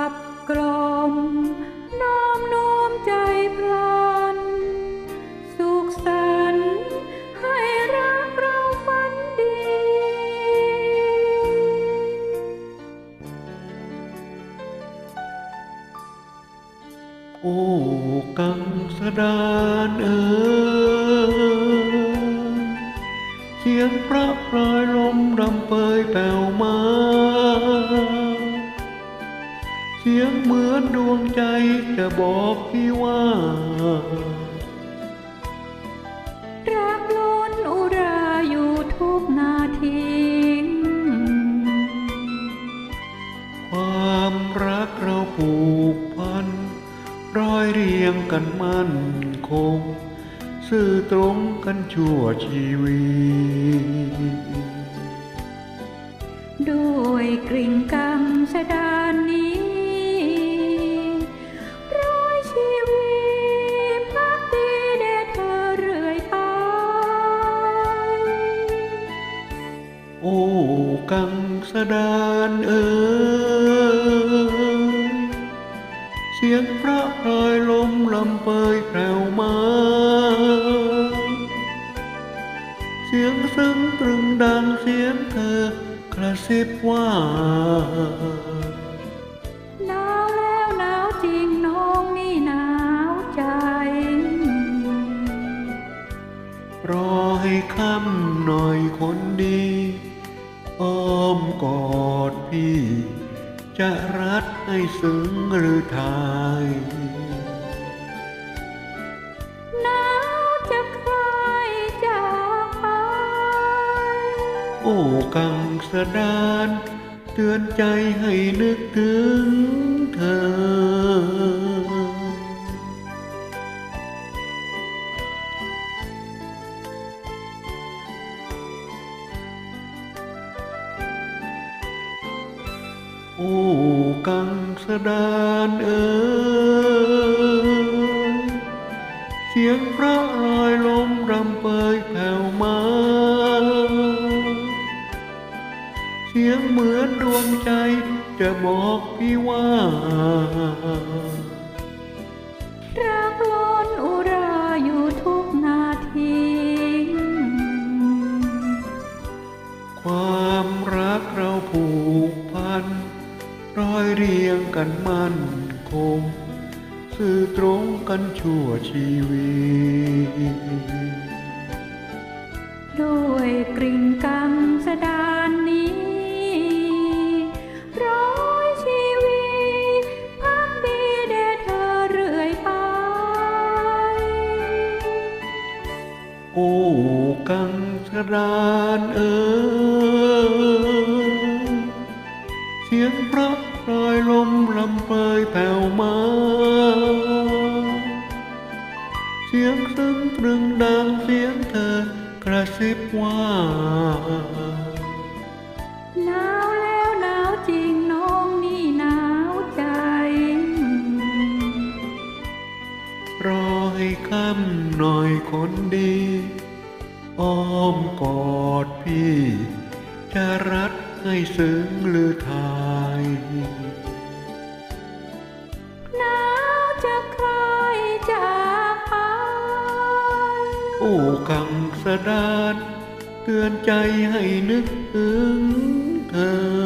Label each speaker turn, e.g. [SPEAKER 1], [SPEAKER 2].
[SPEAKER 1] ับกลมน้อมน้อมใจพลัน สุขสันต์ให้รักเราฝันดี
[SPEAKER 2] โอ้กังสดานเอ๋ยเสียงพระพลายลมรำเปยแผ่วมา ยงเหมือนดวงใจจะบอกพี่ว่า
[SPEAKER 1] รักล้นอุราอยู่ทุกนาที
[SPEAKER 2] ความรักเราผูกพัน ร้อยเรียงกันมั่นคง ซื่อตรงกันชั่วชีวิต
[SPEAKER 1] ด้วยกริ่งกำ กั
[SPEAKER 2] งสดานเอ๋ยเสียงพระพลายลมลำเปยแผ่วมา เสียงซึ้งตรึงดังเสียงเธอกระซิบว่า
[SPEAKER 1] หนาวแล้วหนาวจริงน้องนี่หนาวใจ
[SPEAKER 2] รอให้ค่ำหน่อยคนดี พี่ จะรัดให้ซึ้งหรือทาย
[SPEAKER 1] หนาวจะคลายจากไป
[SPEAKER 2] โอ้กังสดาน เตือนใจให้นึกถึง โอ้กังสดานเอ๋ยเสียงพระลอยลมรำเปยแผ่วมา เสียงเหมือนดวงใจจะบอกพี่ว่า
[SPEAKER 1] รักล้นอุร
[SPEAKER 2] ร้อยเรียงกันมั่นคง สื่อตรงกันชั่วชีวิต
[SPEAKER 1] ด้วยกริ่งกำสดานนี้ร้อยชีวิตพักดีแด่เธอเรื่อยไป
[SPEAKER 2] โอ้กังสดานเอ๋ย เสียงซึ้งตรึงดังเสียงเธอกระซิบว่า
[SPEAKER 1] หนาวแล้วหนาวจริงน้องนี่หนาวใจ
[SPEAKER 2] รอให้ค่ำหน่อยคนดี อ้อมกอดพี่ จะรัดให้ซึ้งหรือทาย โอ้กังสดานเตือนใจให้นึกถึงเธอ